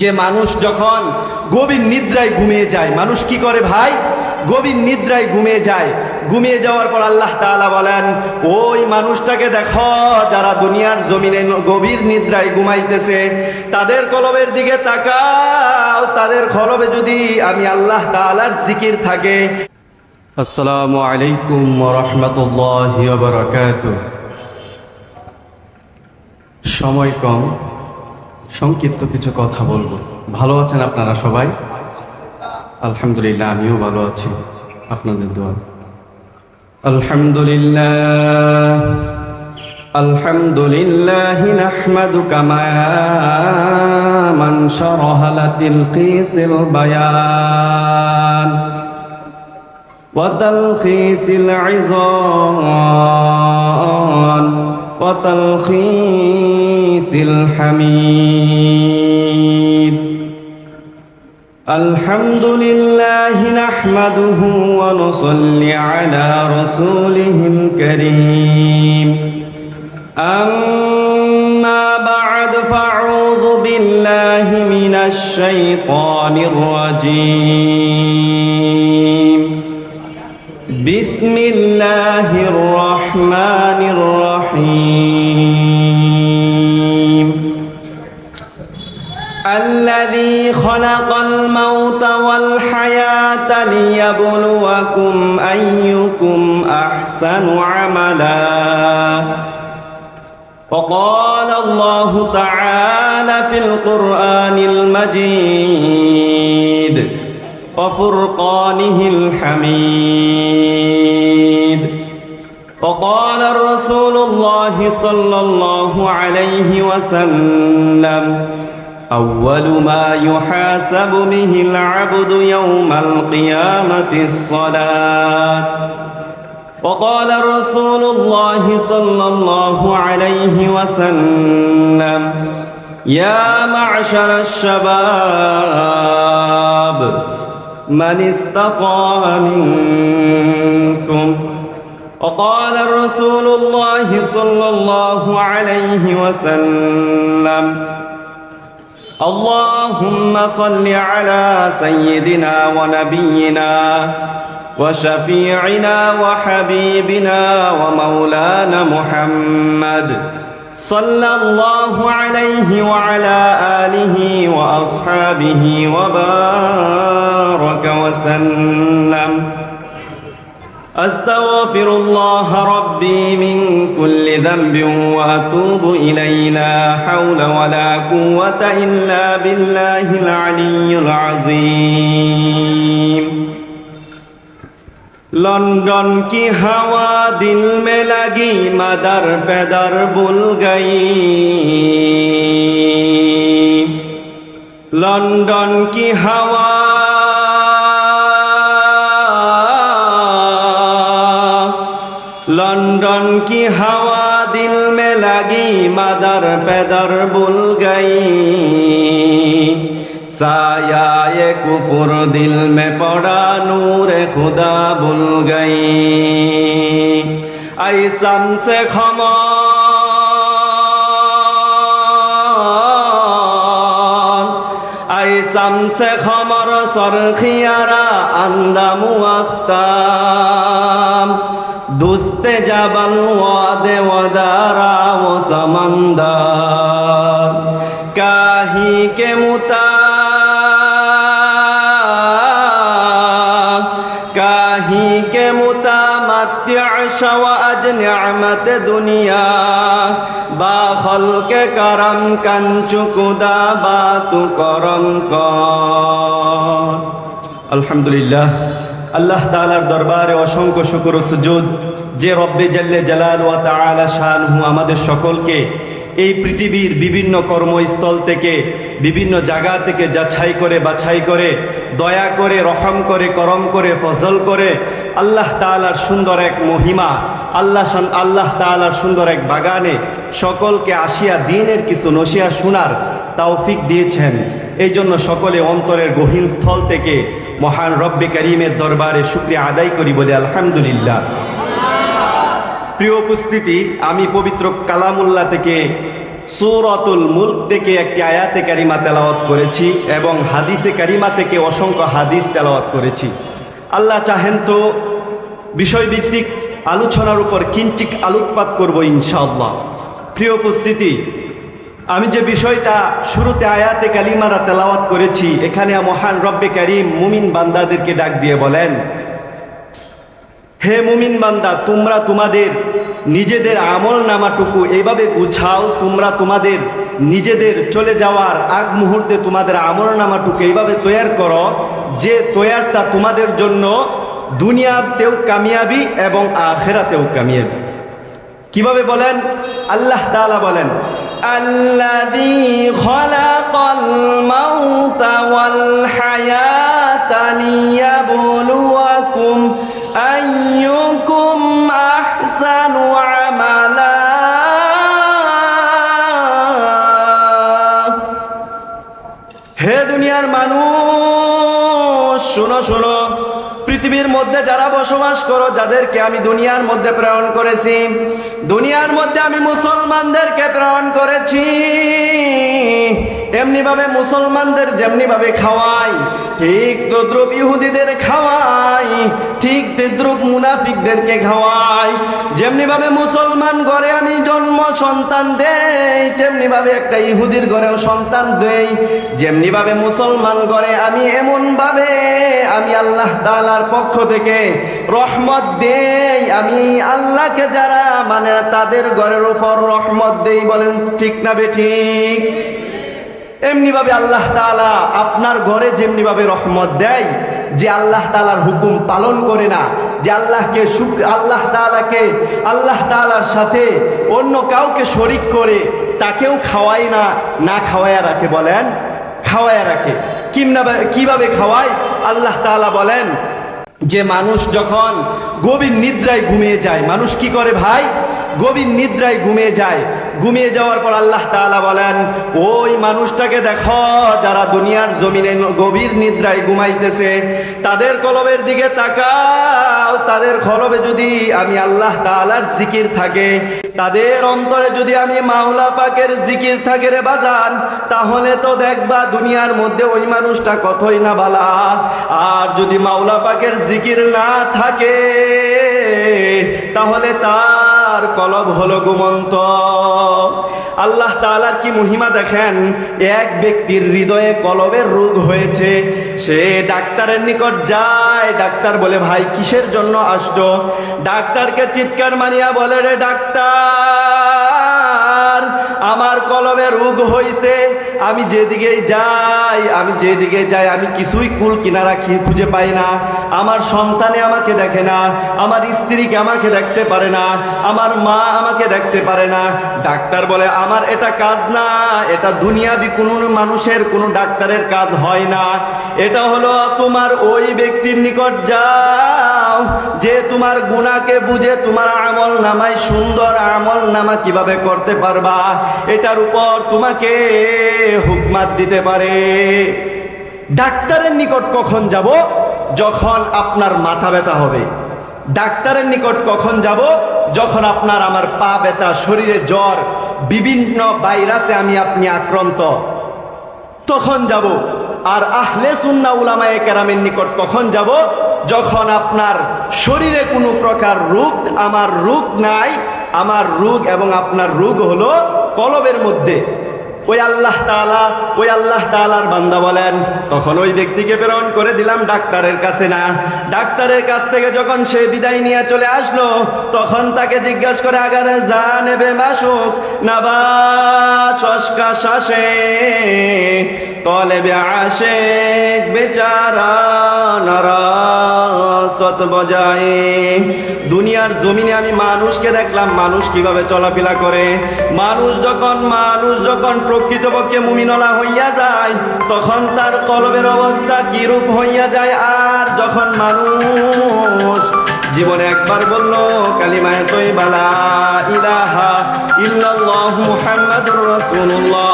যে মানুষ যখন গভীর নিদ্রায় ঘুমিয়ে যায়, মানুষ কি করে ভাই? গভীর নিদ্রায় ঘুমিয়ে যায়। ঘুমিয়ে যাওয়ার পর আল্লাহ তাআলা বলেন, ওই মানুষটাকে দেখো, যারা দুনিয়ার জমিনে গভীর নিদ্রায় ঘুমাইতেছে, তাদের কলবের দিকে তাকাও, তাদের কলবে যদি আমি আল্লাহ তাআলার জিকির থাকে। আসসালামু আলাইকুম রহমতুল্লাহ সময় কম। সংক্ষিপ্ত কিছু কথা বলব। ভালো আছেন আপনারা সবাই? আলহামদুলিল্লাহ, আমিও ভালো আছি। আপনাদের দোয়া। আলহামদুলিল্লাহ আলহামদুলিল্লাহ নাহমাদু কামা মান শারাহা লাতিল কিসিল বায়ান। ওয়া তালখিসিল ইজান। وتلخيص الحميد الحمد لله نحمده ونصلي على رسوله الكريم أما بعد فاعوذ بالله من الشيطان الرجيم بسم الله الرحمن الرحيم الذي خلق الموت والحياة ليبلوكم أيكم أحسن عملا وقال الله تعالى في القرآن المجيد وفرقانه الحميد. وقال الرسول الله صلى الله عليه وسلم أول ما يحاسب به العبد يوم القيامة الصلاة. وقال رسول الله صلى الله عليه وسلم يا معشر الشباب من استطاع منكم. وقال رسول الله صلى الله عليه وسلم اللهم صل على سيدنا ونبينا وشفيعنا وحبيبنا ومولانا محمد صلى الله عليه وعلى آله وأصحابه وبارك وسلم. أستغفر الله ربي من كل ذنب وأتوب إليه لا حول ولا قوة إلا بالله العلي العظيم. লন্ডন কি হাওয়া দিল মে লাগি, মাদার বেদার বুল গাই। লন্ডন কি হাওয়া লন্ডন কি হাওয়া দিল মে লাগি, মাদার বেদার বুল গাই। साया ये कुफुर दिल में पड़ा नूर खुदा बुल गई ऐसम से खमा ऐसम से खमर सरखियारा अंदम अख्ताम दुस्ते जबल वादे वदारा वो समंदर काही के मुता আলহামদুলিল্লাহ, আল্লাহ তালার দরবারে অসংখ্য শুকুর সুযোগ যে রব্বে জাল্লে জালাল ওয়া তাআলা শানহু আমাদের সকলকে এই পৃথিবীর বিভিন্ন কর্মস্থল থেকে, বিভিন্ন জায়গা থেকে যাছাই করে, বাছাই করে, দয়া করে, রহম করে, করম করে, ফজল করে আল্লাহ তাআলার সুন্দর এক মহিমা, আল্লাহ আল্লাহ তাআলার সুন্দর এক বাগানে সকলকে আসিয়া দিনের কিছু নসিয়া শোনার তাওফিক দিয়েছেন। এই জন্য সকলে অন্তরের গহীন স্থল থেকে মহান রব্বে করিমের দরবারে শুক্রিয়া আদায় করি বলে আলহামদুলিল্লাহ। প্রিয় উপস্থিতি, আমি পবিত্র কালামুল্লাহ থেকে সুরতুল মুল্ক থেকে একটি আয়াতে কারিমা তেলাওয়াত করেছি এবং হাদিসে কারিমা থেকে অসংখ্য হাদিস তেলাওয়াত করেছি। আল্লাহ চাহেন তো বিষয়ভিত্তিক আলোচনার উপর কিঞ্চিক আলোকপাত করব ইনশাআল্লাহ। প্রিয় উপস্থিতি, আমি যে বিষয়টা শুরুতে আয়াতে কালিমারা তেলাওয়াত করেছি, এখানে মহান রব্বে করিম মুমিন বান্দাদেরকে ডাক দিয়ে বলেন হে মুমিন বান্দা, তোমরা তোমাদের নিজেদের আমল নামাটুকু এইভাবে গুছাও, তোমরা তোমাদের নিজেদের চলে যাওয়ার আগ মুহূর্তে তোমাদের আমল নামাটুকু এইভাবে তৈয়ার করো, যে তৈয়ারটা তোমাদের জন্য দুনিয়াতেও কামিয়াবি এবং আখেরাতেও কামিয়াবি। কীভাবে বলেন? আল্লাহ তাআলা বলেন, আল্লাযী শোনো শোনো। পৃথিবীর মধ্যে যারা বসবাস করো, যাদেরকে আমি দুনিয়ার মধ্যে প্রেরণ করেছি, দুনিয়ার মধ্যে আমি মুসলমানদেরকে প্রেরণ করেছি। এমনি ভাবে মুসলমানদের যেমনি ভাবে খাওয়াই, ঠিক তদ্রুপ ইহুদিদের খাওয়াই, ঠিক তদ্রুপ মুনাফিকদেরকে খাওয়াই। যেমনি ভাবে মুসলমান ঘরে আমি জন্ম, সন্তান দেই তেমনি ভাবে একটা ইহুদির ঘরেও সন্তান দেই। যেমনি ভাবে মুসলমান ঘরে আমি এমন ভাবে আমি আল্লাহ তাআলার পক্ষ থেকে রহমত দেই। আমি আল্লাহকে যারা মানে তাদের ঘরের উপর রহমত দেই বলেন ঠিক না বে ঠিক? এমনি ভাবে আল্লাহ তাআলা আপনার ঘরে যেমনি ভাবে রহমত দেয়, যে আল্লাহ তাআলার হুকুম পালন করে না, যে আল্লাহকে শুক, আল্লাহ তাআলাকে, আল্লাহ তাআলার সাথে অন্য কাউকে শরিক করে তাকেও খাওয়ায় না না খাওয়ায়া রাখে বলেন, খাওয়ায়া রাখে। কীভাবে খাওয়ায়? আল্লাহ তাআলা বলেন, যে মানুষ যখন গভীর নিদ্রায় ঘুমিয়ে যায়, মানুষ কি করে ভাই? গভীর নিদ্রায় ঘুমিয়ে যায়। ঘুমিয়ে যাওয়ার পর আল্লাহ তাআলা বলেন, ওই মানুষটাকে দেখো, যারা দুনিয়ার জমিনে গভীর নিদ্রায় ঘুমাইতেছে। তাদের কলবের দিকে তাকাও। তাদের কলবে যদি আমি আল্লাহ তাআলার জিকির থাকে, তাদের অন্তরে যদি আমি মাওলা পাকের জিকির থাকে রে বাজান, তাহলে তো দেখবা দুনিয়ার মধ্যে ওই মানুষটা কতই না বালা। আর যদি মাওলা পাকের জিকির না থাকে, তাহলে তার কলব হলো গুমন্ত আল্লাহ তালার কি মহিমা দেখেন? এক ব্যক্তির হৃদয়ে কলবের রোগ হয়েছে, সে ডাক্তারের নিকট যায়। ডাক্তার বলে, ভাই, কিসের জন্য আসতো ডাক্তারকে চিৎকার মারিয়া বলে, রে ডাক্তার আমার কলমে রোগ হয়েছে আমি যেদিকেই যাই, আমি যেদিকে যাই, আমি কিছুই কুল কিনারা খুঁজে পাই না। আমার সন্তানে আমাকে দেখে না, আমার স্ত্রীকে আমাকে দেখতে পারে না, আমার মা আমাকে দেখতে পারে না। ডাক্তার বলে, আমার এটা কাজ না, এটা দুনিয়াবি কোনো মানুষের, কোনো ডাক্তারের কাজ হয় না। এটা হলো তোমার ওই ব্যক্তির নিকট যাও, যে তোমার গুণাকে বুঝে, তোমার আমল নামায় সুন্দর আমল নামা কীভাবে করতে পারবা? এটার উপর তোমাকে হুকমাত দিতে পারে। ডাক্তারের নিকট কখন যাব? যখন আপনার মাথা ব্যথা হবে। ডাক্তারের নিকট কখন যাব? যখন আপনার আমার পা ব্যথা, শরীরে জ্বর, বিভিন্ন ভাইরাসে আমি আপনি আক্রান্ত। তখন যাব। আর আহলে সুন্না উলামায়ে কেরামের নিকট কখন যাব? যখন আপনার শরীরে কোনো প্রকার রোগ, আমার রোগ নাই আমার রোগ এবং আপনার রোগ হলো কলবের মধ্যে। ওই আল্লাহ তাআলা, ওই আল্লাহ তাআলার বান্দা বলেন, তখন ওই ব্যক্তিকে প্রেরণ করে দিলাম ডাক্তারের কাছে না। ডাক্তারের কাছ থেকে যখন সে বিদায় নিয়ে চলে আসলো, তখন তাকে জিজ্ঞাসা করে, আগারে যা নেবে মাসুক না বা চস্কা শ্বাসে তলেবে আশেক বেচারা নারাসত বজায়। দুনিয়ার জমিনে আমি মানুষকে দেখলাম, মানুষ কীভাবে চলাফেরা করে? মানুষ যখন মানুষ যখন প্রকৃতপক্ষে মুমিনলা হইয়া যায়, তখন তার কলবের অবস্থা কিরূপ হইয়া যায়? আর যখন মানুষ জীবনে একবার বলল, কালিমায় তৈ বালা ইলাহা ইল্লাল্লাহু মুহাম্মাদুর রাসূলুল্লাহ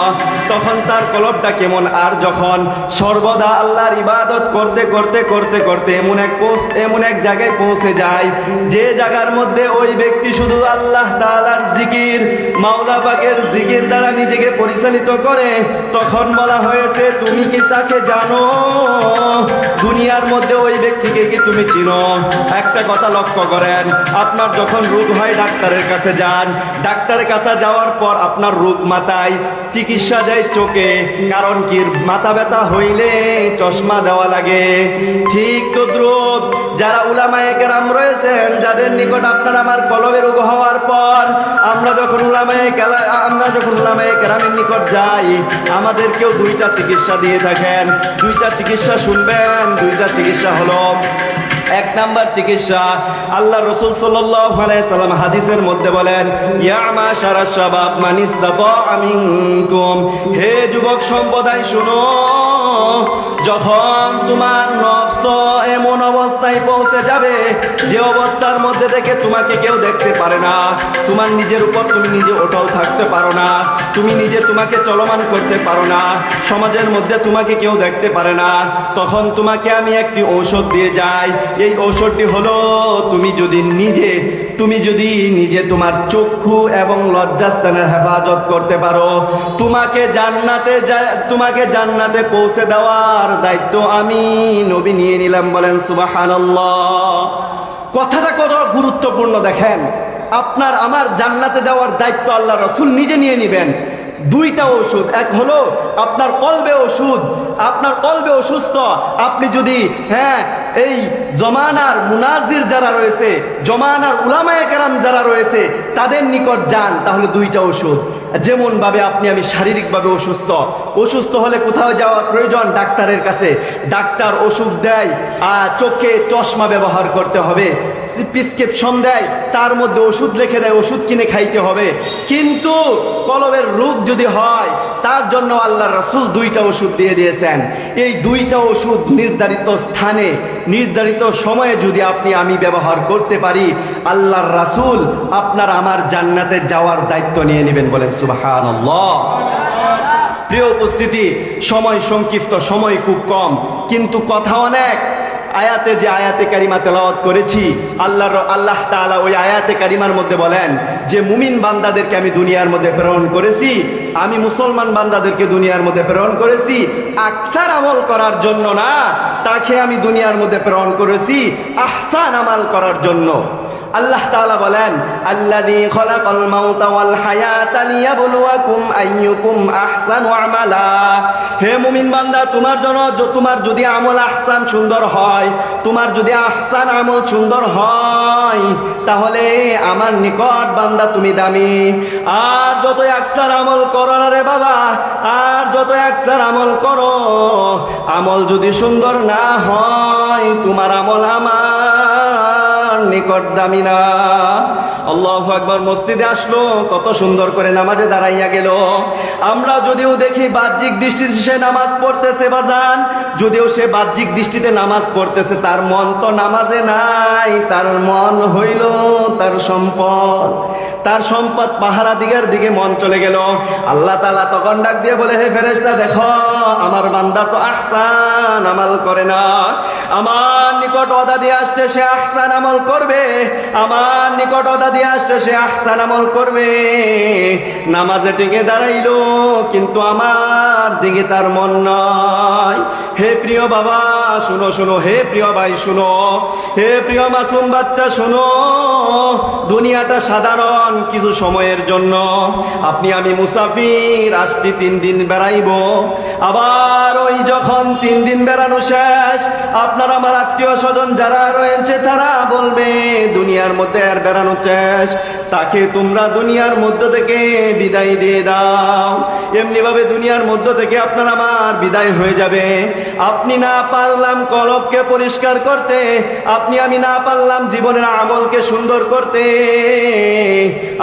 তখন তার কলবটা কেমন? আর যখন সর্বদা আল্লাহর ইবাদত করতে করতে করতে করতে এমন এক এমন এক জায়গায় পৌঁছে যায়, যে জায়গার মধ্যে ওই ব্যক্তি শুধু আল্লাহ তাআলার জিকির, মাওলা পাকের জিকির দ্বারা নিজেকে পরিচালিত করে। তখন বলা হয়েছে, তুমি কি তাকে জানো? দুনিয়ার মধ্যে ওই ব্যক্তিকে কি তুমি চিনো? একটা কথা লক্ষ্য করেন, আপনার যখন রোগ হয়, ডাক্তারের কাছে যান। ডাক্তারের কাছে যাওয়ার পর আপনার রোগ মাথায় চিকিৎসা দেয় চোখে, কারণ কি? মাথা ব্যথা হইলে চশমা দেওয়া লাগে। ঠিক তো দ্রুপ যারা উলামায়ে কেরাম রয়েছেন, যাদের নিকট আপনার আমার কলবের রোগ হওয়ার পর, আমরা যখন উলামায়ে কেলা- আমরা যখন উলামায়ে কেরামের নিকট যাই, আমাদেরকেও দুইটা চিকিৎসা দিয়ে থাকেন। দুইটা চিকিৎসা শুনবেন, দুইটা চিকিৎসা হলো এক নাম্বার চিকিৎসা। আল্লাহ রসুল সাল্লাম হাদিসের মধ্যে বলেন ইয়ামা সারা সাবাব মানিস আমিনকুম হে যুবক সম্প্রদায়, শুনো। যখন তোমার নফস এমন অবস্থায় পৌঁছে যাবে, যে অবস্থার মধ্যে থেকে তোমাকে কেউ দেখতে পারে না। তোমার নিজের উপর তুমি নিজে ওটাও থাকতে পারো না। তুমি নিজে তোমাকে চলমান করতে পারো না। সমাজের মধ্যে তোমাকে কেউ দেখতে পারে না। তখন তোমাকে আমি একটি ঔষধ দিয়ে যাই। এই ঔষধটি হলো, তুমি যদি নিজে, তুমি যদি নিজে তোমার চক্ষু এবং লজ্জাস্থানের হেফাজত করতে পারো। তোমাকে জান্নাতে তোমাকে জান্নাতে পৌঁছে দেওয়ার দায়িত্ব আমি নবী নিয়ে নিলাম বলেন সুবাহান কথাটা কত গুরুত্বপূর্ণ দেখেন। আপনার আমার জান্নাতে যাওয়ার দায়িত্ব আল্লাহ রসুল নিজে নিয়ে নিবেন। দুইটা ওষুধ, এক হলো আপনার কলবে ওষুধ। আপনার কলবে অসুস্থ, আপনি যদি হ্যাঁ এই জমানার মুনাজির যারা রয়েছে, জমানার উলামায়ে কেরাম যারা রয়েছে, তাদের নিকট যান, তাহলে দুইটা ওষুধ। যেমন ভাবে আপনি আমি শারীরিকভাবে অসুস্থ অসুস্থ হলে কোথাও যাওয়ার প্রয়োজন ডাক্তারের কাছে। ডাক্তার ওষুধ দেয় আর চোখে চশমা ব্যবহার করতে হবে, প্রিসক্রিপশন দেয়, তার মধ্যে ওষুধ লিখে দেয়, ওষুধ কিনে খাইতে হবে। কিন্তু কলবের রোগ যদি হয়, তার জন্য আল্লাহ রাসূল দুইটা ওষুধ দিয়ে দিয়েছেন। এই দুইটা ওষুধ নির্ধারিত স্থানে নির্ধারিত সময়ে যদি আপনি আমি ব্যবহার করতে পারি, আল্লাহর রাসুল আপনার আমার জান্নাতে যাওয়ার দায়িত্ব নিয়ে নেবেন বলেন সুবাহান প্রিয় উপস্থিতি, সময় সংক্ষিপ্ত, সময় খুব কম, কিন্তু কথা অনেক। আয়াতে যে আয়াতে কারিমা তেলাওয়াত করেছি, আল্লাহর আল্লাহ তাআলা ওই আয়াতে কারিমার মধ্যে বলেন যে, মুমিন বান্দাদেরকে আমি দুনিয়ার মধ্যে প্রেরণ করেছি, আমি মুসলমান বান্দাদেরকে দুনিয়ার মধ্যে প্রেরণ করেছি আখতার আমল করার জন্য না, তাকে আমি দুনিয়ার মধ্যে প্রেরণ করেছি, আহসান আমাল করার জন্য। আল্লাহ তাআলা বলেন আহসানু আমালা। হে মুমিন বান্দা, তোমার জন্য তোমার যদি আমল আহসান সুন্দর হয় তোমার যদি আহসান আমল সুন্দর হয়, তাহলে আমার নিকট বান্দা তুমি দামি। আর যত একসার আমল করো রে বাবা, আর যত একসার আমল করো, আমল যদি সুন্দর না হয়, তোমার আমল আমার। নিকট দামি না। আল্লাহ একবার মসজিদে আসলো, কত সুন্দর করে নামাজে দাঁড়াইয়া গেল। আমরা যদিও দেখি বাহ্যিক দৃষ্টিতে সে নামাজ পড়তেছে বাজান, যদিও সে বাহ্যিক দৃষ্টিতে নামাজ পড়তেছে, তার মন তো নামাজে নাই, তার মন হইল তার সম্পদ। তার সম্পদ পাহারা দিকের দিকে মন চলে গেল। আল্লাহ তালা তখন ডাক দিয়ে বলে, হে ফেরেশতা, দেখো, আমার বান্দা তো আহসান আমাল করে না। আমার নিকট অদা দিয়ে আসছে, সে আহসান আমল করবে আমার নিকট অদা দিয়ে আসছে, সে আহসান আমল করবে। নামাজে টেকে দাঁড়াইলো, কিন্তু আমার দিকে তার মন নয় হে প্রিয় বাবা, শুনো শুনো, হে প্রিয় ভাই, শুনো। হে প্রিয় মাসুম বাচ্চা, শুনো। দুনিয়াটা সাধারণ কিছু সময়ের জন্য। আপনি, আমি মুসাফির, আসছি তিন দিন বেড়াইব। আবার ওই যখন তিন দিন বেড়ানো শেষ, আপনার আমার আত্মীয় স্বজন যারা রয়েছে, তারা বলবে, দুনিয়ার মধ্যে আর বেড়ানো শেষ তাকে তোমরা দুনিয়ার মধ্য থেকে বিদায় দিয়ে দাও। এমনি ভাবে দুনিয়ার মধ্য থেকে আপনার আমার বিদায় হয়ে যাবে। আপনি না পারলাম কলবকে পরিষ্কার করতে, আপনি আমি না পারলাম জীবনের আমলকে সুন্দর করতে,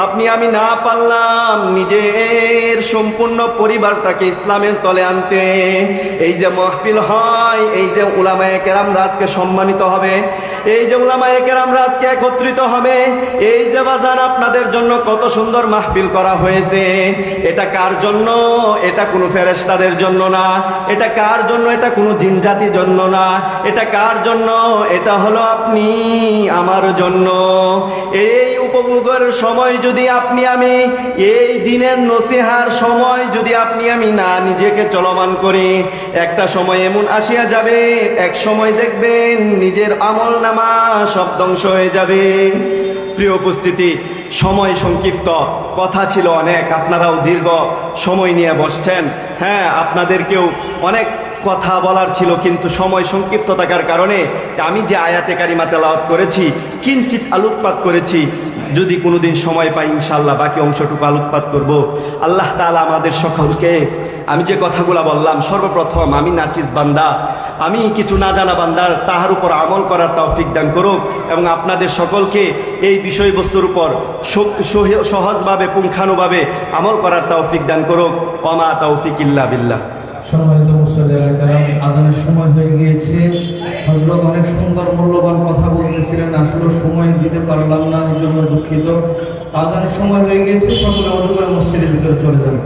আপনি আমি না পারলাম নিজের সম্পূর্ণ পরিবারটাকে ইসলামের তলে আনতে। এই যে মহফিল হয়, এই যে উলামায়ে কেরাম রাজকে সম্মানিত হবে, এই যে উলামায়ে কেরাম রাজকে একত্রিত হবে, এই যে বাজান আপনাদের জন্য কত সুন্দর মাহফিল করা হয়েছে। এটা কার জন্য? এটা কোনো ফেরেস্তাদের জন্য না। এটা কার জন্য? এটা কোনো জিনজাতির জন্য না। এটা কার জন্য? এটা হলো আপনি, আমার জন্য। এই উপভোগের সময় যদি আপনি আমি, এই দিনের নসিহার সময় যদি আপনি আমি না নিজেকে চলমান করি, একটা সময় এমন আসিয়া যাবে, এক সময় দেখবেন নিজের আমল নামা সব ধ্বংস হয়ে যাবে। প্রিয় উপস্থিতি সময় সংক্ষিপ্ত। কথা ছিল অনেক, আপনারাও দীর্ঘ সময় নিয়ে বসছেন। হ্যাঁ আপনাদেরকেও অনেক কথা বলার ছিল, কিন্তু সময় সংক্ষিপ্ত থাকার কারণে আমি যে আয়াতে কারিমা তেলাওয়াত করেছি কিঞ্চিত আলোকপাত করেছি, যদি কোনোদিন সময় পাই ইনশাল্লাহ বাকি অংশটুকু আলোকপাত করব। আল্লাহ তালা আমাদের সকলকে আমি যে কথাগুলো বললাম, সর্বপ্রথম আমি নাচিস বান্দা। আমি কিছু না জানা বান্দার তাহার উপর আমল করার তৌফিক দান করুক এবং আপনাদের সকলকে এই বিষয়বস্তুর উপর সহজভাবে, পুঙ্খানুভাবে আমল করার তৌফিক দান করুক। অমা তৌফিক ইল্লা বিল্লাহ। সম্মানিত আজানের সময় হয়ে গিয়েছে। হজরত অনেক সুন্দর, মূল্যবান কথা বলতেছিলেন আসলে সময় দিতে পারলাম না, এই জন্য দুঃখিত। আজানের সময় হয়ে গিয়েছে, সকলে অন্ধকার মসজিদের ভিতরে চলে যাবে